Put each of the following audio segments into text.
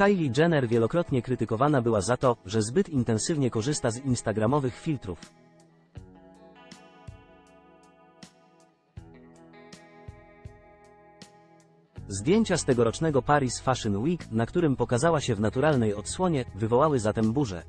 Kylie Jenner wielokrotnie krytykowana była za to, że zbyt intensywnie korzysta z instagramowych filtrów. Zdjęcia z tegorocznego Paris Fashion Week, na którym pokazała się w naturalnej odsłonie, wywołały zatem burzę.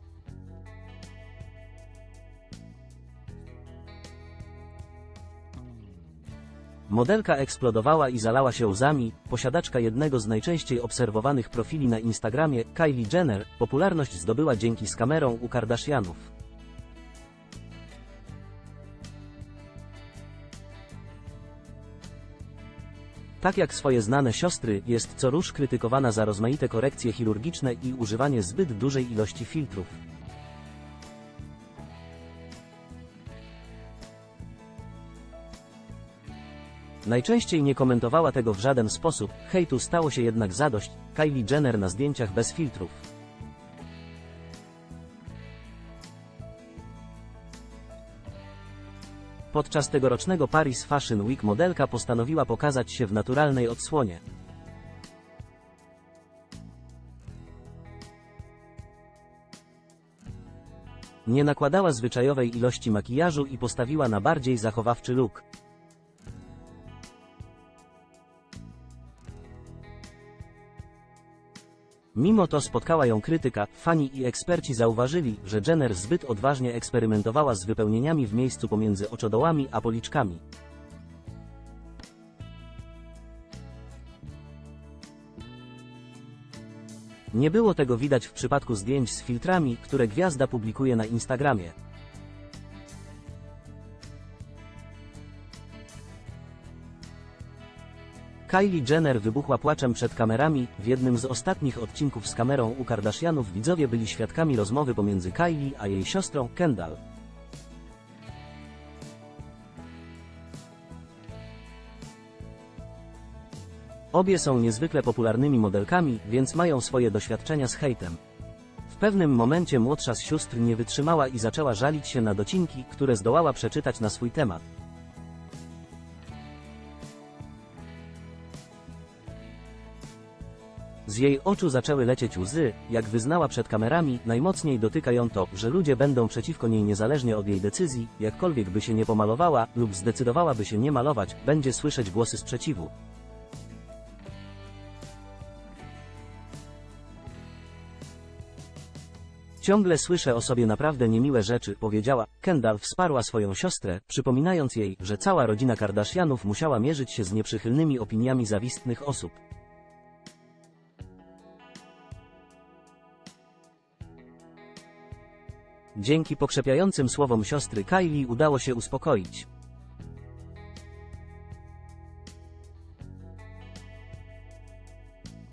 Modelka eksplodowała i zalała się łzami, posiadaczka jednego z najczęściej obserwowanych profili na Instagramie, Kylie Jenner, popularność zdobyła dzięki z kamerą u Kardashianów. Tak jak swoje znane siostry, jest co rusz krytykowana za rozmaite korekcje chirurgiczne i używanie zbyt dużej ilości filtrów. Najczęściej nie komentowała tego w żaden sposób, hejtu stało się jednak zadość, Kylie Jenner na zdjęciach bez filtrów. Podczas tegorocznego Paris Fashion Week modelka postanowiła pokazać się w naturalnej odsłonie. Nie nakładała zwyczajowej ilości makijażu i postawiła na bardziej zachowawczy look. Mimo to spotkała ją krytyka, fani i eksperci zauważyli, że Jenner zbyt odważnie eksperymentowała z wypełnieniami w miejscu pomiędzy oczodołami a policzkami. Nie było tego widać w przypadku zdjęć z filtrami, które gwiazda publikuje na Instagramie. Kylie Jenner wybuchła płaczem przed kamerami. W jednym z ostatnich odcinków z kamerą u Kardashianów widzowie byli świadkami rozmowy pomiędzy Kylie a jej siostrą Kendall. Obie są niezwykle popularnymi modelkami, więc mają swoje doświadczenia z hejtem. W pewnym momencie młodsza z sióstr nie wytrzymała i zaczęła żalić się na docinki, które zdołała przeczytać na swój temat. Z jej oczu zaczęły lecieć łzy, jak wyznała przed kamerami, najmocniej dotyka ją to, że ludzie będą przeciwko niej niezależnie od jej decyzji, jakkolwiek by się nie pomalowała, lub zdecydowałaby się nie malować, będzie słyszeć głosy sprzeciwu. Ciągle słyszę o sobie naprawdę niemiłe rzeczy, powiedziała. Kendall wsparła swoją siostrę, przypominając jej, że cała rodzina Kardashianów musiała mierzyć się z nieprzychylnymi opiniami zawistnych osób. Dzięki pokrzepiającym słowom siostry Kylie udało się uspokoić.